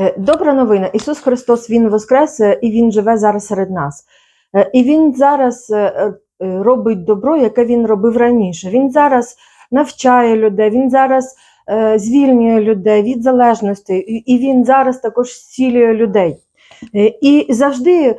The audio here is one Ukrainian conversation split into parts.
Е, Добра новина. Ісус Христос Він воскрес е, і Він живе зараз серед нас. Е, І Він зараз робить добро, яке Він робив раніше. Він зараз навчає людей, Він зараз звільнює людей від залежності, і Він зараз також зцілює людей. І завжди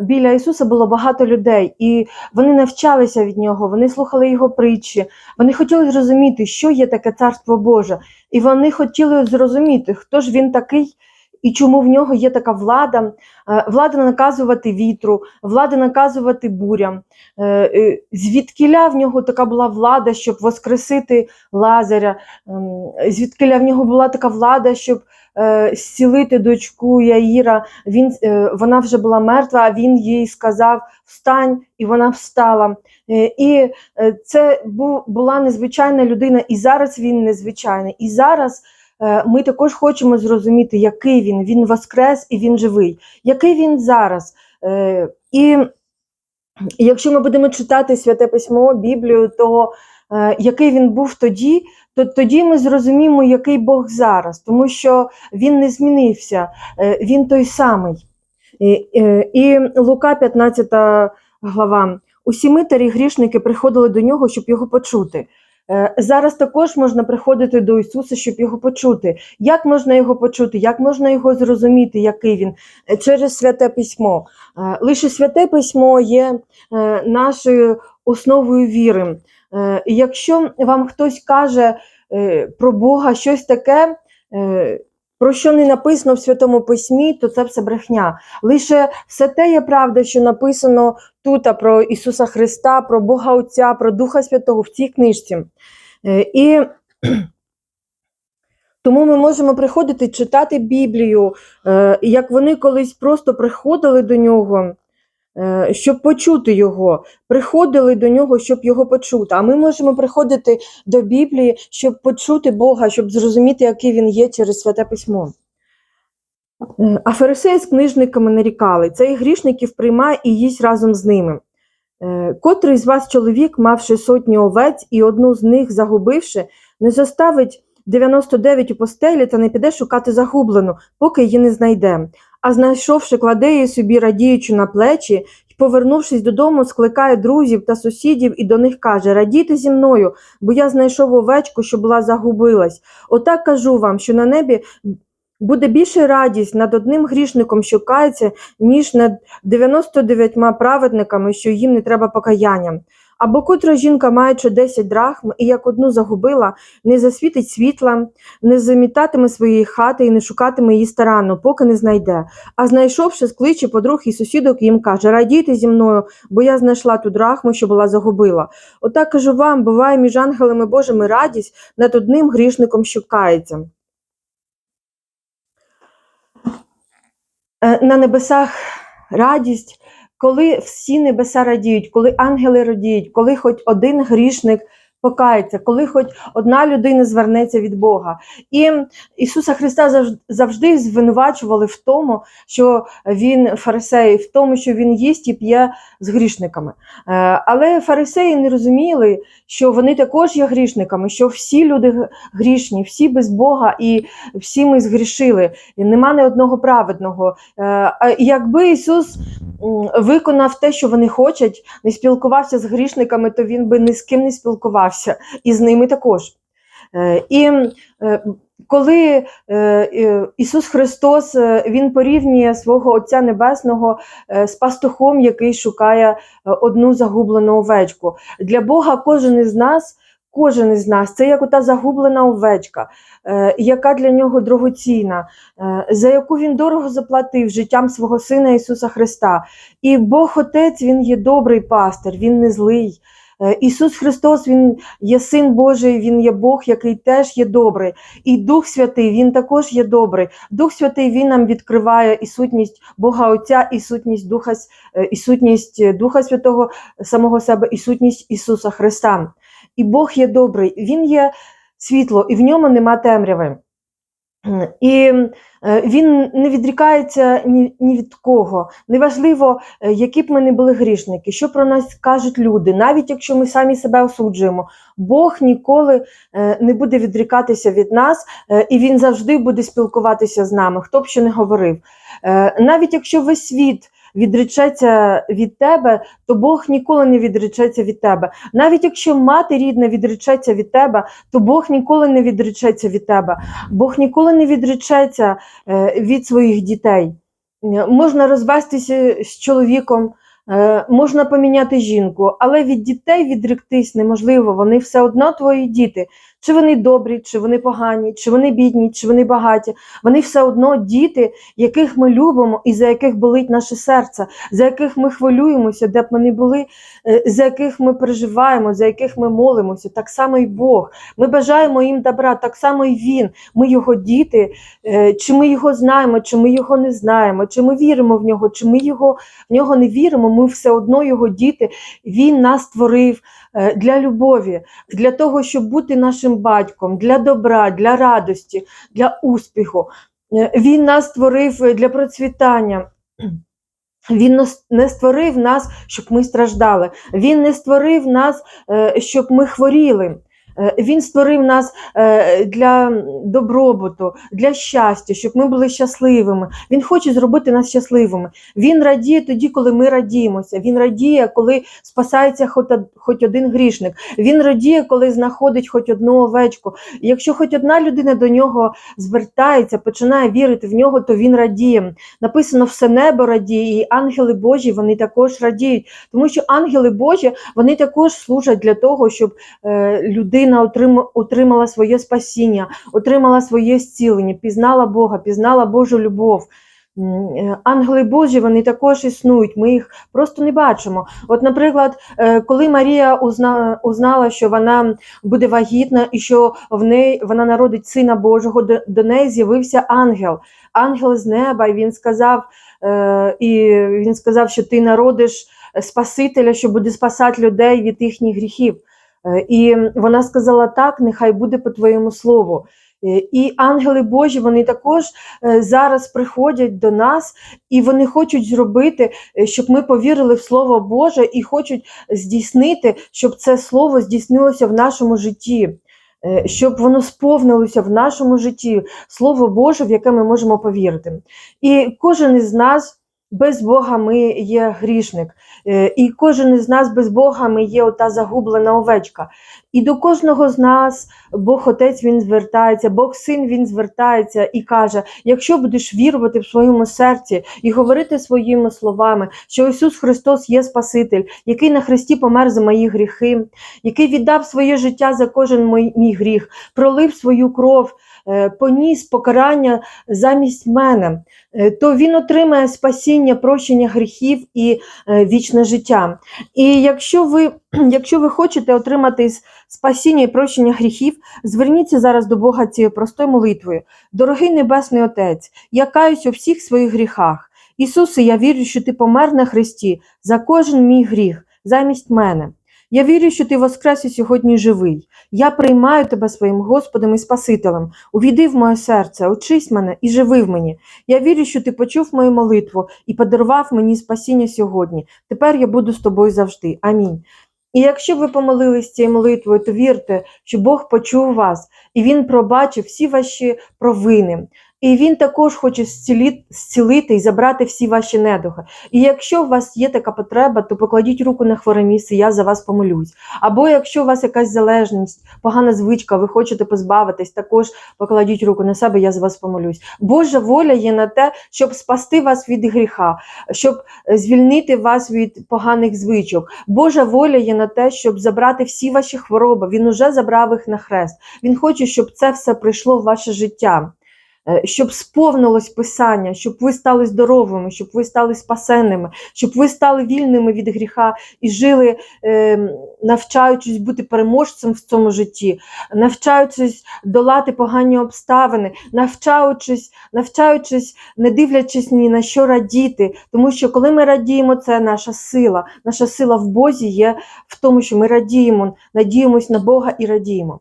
біля Ісуса було багато людей, і вони навчалися від нього, вони слухали його притчі, вони хотіли зрозуміти, що є таке Царство Боже. І вони хотіли зрозуміти, хто ж він такий і чому в нього є така влада, Е, влада наказувати вітру, влада наказувати бурям. Е, е, Звідкиля в нього така була влада, щоб воскресити Лазаря, Ем, звідкиля в нього була така влада, щоб зцілити дочку Яїра. Він, вона вже була мертва, а він їй сказав: Встань, і вона встала. І це бу- була незвичайна людина, і зараз він незвичайний. І зараз ми також хочемо зрозуміти, який він. Він воскрес і він живий, який він зараз. Е, І якщо ми будемо читати Святе Письмо, Біблію, то е, який він був тоді, то тоді ми зрозуміємо, який Бог зараз, тому що він не змінився, е, він той самий. Е, і Лука, 15 глава. Усі митарі грішники приходили до нього, щоб його почути. Е, Зараз також можна приходити до Ісуса, щоб його почути. Як можна його почути? Як можна його зрозуміти, який він? Е, Через святе письмо. Е, Лише святе письмо є нашою основою віри. Якщо вам хтось каже про Бога щось таке, про що не написано в Святому Письмі, то це все брехня. Лише все те є правда, що написано тут про Ісуса Христа, про Бога Отця, про Духа Святого в цій книжці. Е, І тому ми можемо приходити читати Біблію, е, як вони колись просто приходили до нього, щоб почути його, приходили до нього, щоб його почути. А ми можемо приходити до Біблії, щоб почути Бога, щоб зрозуміти, який він є через святе письмо. Е, А фарисеї з книжниками нарікали, цей грішників приймає і їсть разом з ними. Е, Котрий з вас чоловік, мавши сотню овець і одну з них загубивши, не заставить 99 у постелі та не піде шукати загублену, поки її не знайде. А знайшовши, кладе її собі, радіючи на плечі, і, повернувшись додому, скликає друзів та сусідів і до них каже: Радійте зі мною, бо я знайшов овечку, що була загубилась. Отак кажу вам, що на небі буде більше радість над одним грішником, що кається, ніж над 99 праведниками, що їм не треба покаяння. Або котра жінка, маючи 10 драхм, і як одну загубила, не засвітить світла, не замітатиме своєї хати і не шукатиме її старанно, поки не знайде. А знайшовши, скличе подруг і сусідок, їм каже: Радійте зі мною, бо я знайшла ту драхму, що була загубила. Отак кажу вам, буває між ангелами Божими радість над одним грішником, що кається. Е, на небесах радість, коли всі небеса радіють, коли ангели радіють, коли хоч один грішник покається, коли хоч одна людина звернеться від Бога. І Ісуса Христа завжди звинувачували в тому, що він фарисей, в тому, що він їсть і п'є з грішниками. Е, Але фарисеї не розуміли, що вони також є грішниками, що всі люди грішні, всі без Бога, і всі ми згрішили. І нема ні одного праведного. Е, Якби Ісус виконав те, що вони хочуть, не спілкувався з грішниками, то він би ні з ким не спілкувався, і з ними також. Е, І е, коли е, Ісус Христос Він порівнює свого Отця Небесного з пастухом, який шукає одну загублену овечку. Для Бога кожен із нас. Кожен із нас це як ота загублена овечка, яка для нього дорогоцінна, за яку він дорого заплатив життям свого Сина Ісуса Христа. І Бог Отець Він є добрий пастир, Він не злий. Е, Ісус Христос, Він є Син Божий, Він є Бог, який теж є добрий. І Дух Святий, Він також є добрий. Дух Святий Він нам відкриває і сутність Бога Отця, і сутність Духа, е, і сутність Духа Святого самого себе, і сутність Ісуса Христа. І Бог є добрий, Він є світло, і в ньому нема темряви. І е, він не відрікається ні, ні від кого. Неважливо, е, які б ми не були грішники, що про нас кажуть люди, навіть якщо ми самі себе осуджуємо, Бог ніколи е, не буде відрікатися від нас, і він завжди буде спілкуватися з нами, хто б що не говорив. Навіть якщо весь світ відречеться від тебе, то Бог ніколи не відречеться від тебе. Навіть якщо мати рідна відречеться від тебе, то Бог ніколи не відречеться від тебе. Бог ніколи не відречеться е, від своїх дітей. Можна розвестися з чоловіком, е, можна поміняти жінку, але від дітей відректись неможливо. Вони все одно твої діти. Чи вони добрі, чи вони погані, чи вони бідні, чи вони багаті. Вони все одно діти, яких ми любимо і за яких болить наше серце, за яких ми хвилюємося, де б ми не були, е, за яких ми переживаємо, за яких ми молимося. Так само і Бог. Ми бажаємо їм добра, так само і Він. Ми його діти, е, чи ми його знаємо, чи ми його не знаємо, чи ми віримо в нього, чи ми його в нього не віримо. Ми все одно його діти. Він нас створив е, для любові, для того, щоб бути нашим батьком, для добра, для радості, для успіху. Е, Він нас створив е, для процвітання. Він не створив нас, щоб ми страждали. Він не створив нас, е, щоб ми хворіли. Е, Він створив нас е, для добробуту, для щастя, щоб ми були щасливими. Він хоче зробити нас щасливими. Він радіє тоді, коли ми радіємося. Він радіє, коли спасається хоч один грішник. Він радіє, коли знаходить хоч одну овечку. Якщо хоч одна людина до нього звертається, починає вірити в нього, то він радіє. Написано, все небо радіє, і ангели Божі вони також радіють, тому що ангели Божі вони також служать для того, щоб е, людина отримала своє спасіння, отримала своє зцілення, пізнала Бога, пізнала Божу любов. Е, Ангели Божі вони також існують, ми їх просто не бачимо. От, наприклад, е, коли Марія узнала, що вона буде вагітна і що в неї вона народить сина Божого, до, неї з'явився ангел, ангел з неба, і він сказав, е, і він сказав, що ти народиш Спасителя, що буде спасати людей від їхніх гріхів. Е, І вона сказала так, нехай буде по твоєму слову. Е, І ангели Божі вони також е, зараз приходять до нас і вони хочуть зробити, щоб ми повірили в Слово Боже і хочуть здійснити, щоб це слово здійснилося в нашому житті, щоб воно сповнилося в нашому житті, Слово Боже, в яке ми можемо повірити. І кожен із нас. Без Бога ми є грішник, Е, і кожен із нас без Бога ми є ота загублена овечка. І до кожного з нас Бог Отець він звертається, Бог Син він звертається і каже: якщо будеш вірувати в своєму серці і говорити своїми словами, що Ісус Христос є Спаситель, який на Христі помер за мої гріхи, який віддав своє життя за кожен мій, гріх, пролив свою кров, поніс покарання замість мене, е, то він отримає спасіння, прощення гріхів і е, вічне життя. І якщо ви, якщо ви хочете отримати спасіння і прощення гріхів, зверніться зараз до Бога цією простою молитвою. Дорогий Небесний Отець, я каюсь у всіх своїх гріхах. Ісусе, я вірю, що Ти помер на Христі за кожен мій гріх, замість мене. Я вірю, що ти воскрес і сьогодні живий. Я приймаю тебе своїм Господом і Спасителем. Увійди в моє серце, очись мене і живи в мені. Я вірю, що ти почув мою молитву і подарував мені спасіння сьогодні. Тепер я буду з тобою завжди. Амінь. І якщо ви помолились цією молитвою, то вірте, що Бог почув вас і Він пробачив всі ваші провини. І він також хоче зцілити і забрати всі ваші недуги. І якщо у вас є така потреба, то покладіть руку на хворе місце, я за вас помолюсь. Або якщо у вас якась залежність, погана звичка, ви хочете позбавитись, також покладіть руку на себе, я за вас помолюсь. Божа воля є на те, щоб спасти вас від гріха, щоб е, звільнити вас від поганих звичок. Божа воля є на те, щоб забрати всі ваші хвороби. Він уже забрав їх на хрест. Він хоче, щоб це все прийшло в ваше життя. Е, Щоб сповнилось писання, щоб ви стали здоровими, щоб ви стали спасенними, щоб ви стали вільними від гріха і жили, е, навчаючись бути переможцем в цьому житті, навчаючись долати погані обставини, навчаючись, навчаючись, не дивлячись ні на що радіти. Тому що коли ми радіємо, це наша сила. Наша сила в Бозі є в тому, що ми радіємо, надіємось на Бога і радіємо.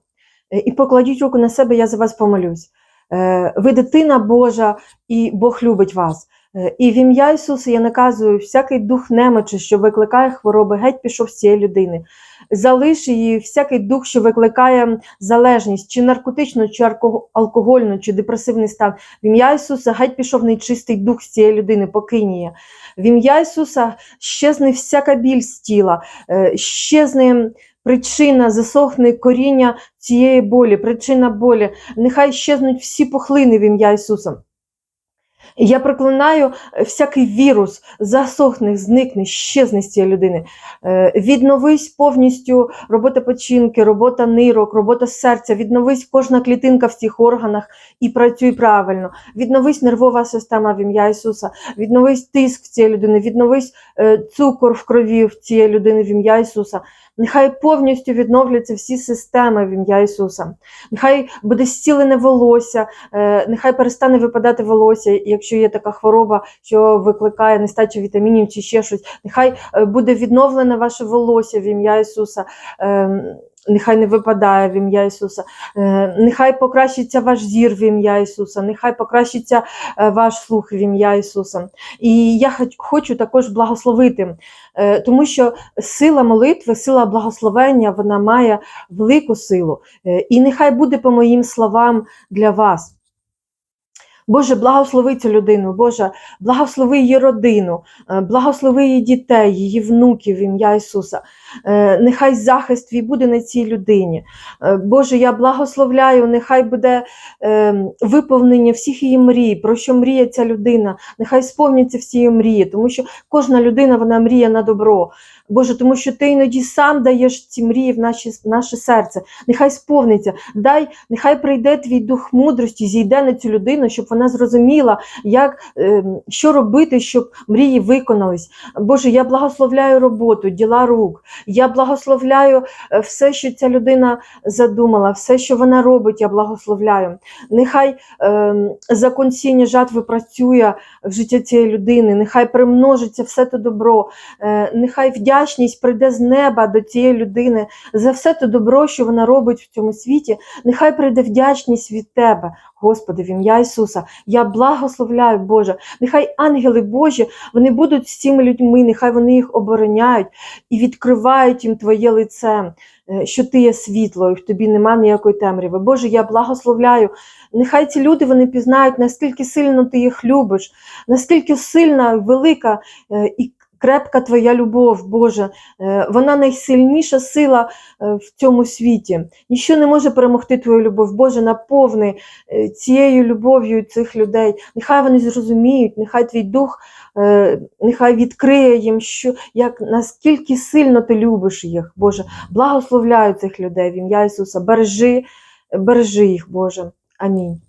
Е, І покладіть руку на себе, я за вас помолюсь. Е, Ви дитина Божа, і Бог любить вас. Е, І в ім'я Ісуса я наказую всякий дух немочі, що викликає хвороби, геть пішов з цієї людини. Залиш її всякий дух, що викликає залежність, чи наркотичну, чи алкогольну, чи депресивний стан. В ім'я Ісуса геть пішов нечистий дух з цієї людини, покинь її. В ім'я Ісуса щезне всяка біль з тіла, е, щезне причина, засохне коріння цієї болі, причина болі. Нехай щезнуть всі пухлини в ім'я Ісуса. Я проклинаю всякий вірус, засохне, зникне, щезне з цієї людини. Е, Відновись повністю робота печінки, робота нирок, робота серця, відновись кожна клітинка в цих органах і працюй правильно. Відновись нервова система в ім'я Ісуса, відновись тиск в цієї людини, відновись е, цукор в крові в цієї людини в ім'я Ісуса. Нехай повністю відновляться всі системи в ім'я Ісуса. Нехай буде зцілене волосся, е, нехай перестане випадати волосся, якщо є така хвороба, що викликає нестачу вітамінів чи ще щось. Нехай е, буде відновлене ваше волосся в ім'я Ісуса. Нехай не випадає в ім'я Ісуса, Е, нехай покращиться ваш зір в ім'я Ісуса, нехай покращиться е, ваш слух в ім'я Ісуса. І я хочу також благословити, е, тому що сила молитви, сила благословення, вона має велику силу. І нехай буде по моїм словам для вас. Боже, благослови цю людину, Боже, благослови її родину, е, благослови її дітей, її внуків ім'я Ісуса. Е, Нехай захист твій буде на цій людині. Е, Боже, я благословляю, нехай буде виповнення всіх її мрій, про що мріє ця людина. Нехай сповняться всі її мрії, тому що кожна людина вона мріє на добро. Боже, тому що ти іноді сам даєш ці мрії в наші, наше серце. Нехай сповниться. Дай, нехай прийде твій дух мудрості, зійде на цю людину, щоб вона зрозуміла, як, е, що робити, щоб мрії виконались. Боже, я благословляю роботу, діла рук. Я благословляю е, все, що ця людина задумала, все, що вона робить, я благословляю. Нехай е, закон сіння жатви працює в життя цієї людини, нехай примножиться все те добро, е, нехай вдячність прийде з неба до цієї людини за все те добро, що вона робить в цьому світі. Нехай прийде вдячність від тебе, Господи, в ім'я Ісуса. Я благословляю, Боже. Нехай ангели Божі вони будуть з цими людьми, нехай вони їх обороняють і відкривають їм Твоє лице, е, що Ти є світло, і в тобі нема ніякої темряви. Боже, я благословляю. Нехай ці люди вони пізнають, наскільки сильно ти їх любиш, наскільки сильна, велика е, і крепка твоя любов, Боже. Е, Вона найсильніша сила е, в цьому світі. Ніщо не може перемогти твою любов. Боже, наповни е, цією любов'ю цих людей. Нехай вони зрозуміють, нехай твій дух, нехай відкриє їм, що, як, наскільки сильно ти любиш їх, Боже. Благословляю цих людей в ім'я Ісуса. Бережи, бережи їх, Боже. Амінь.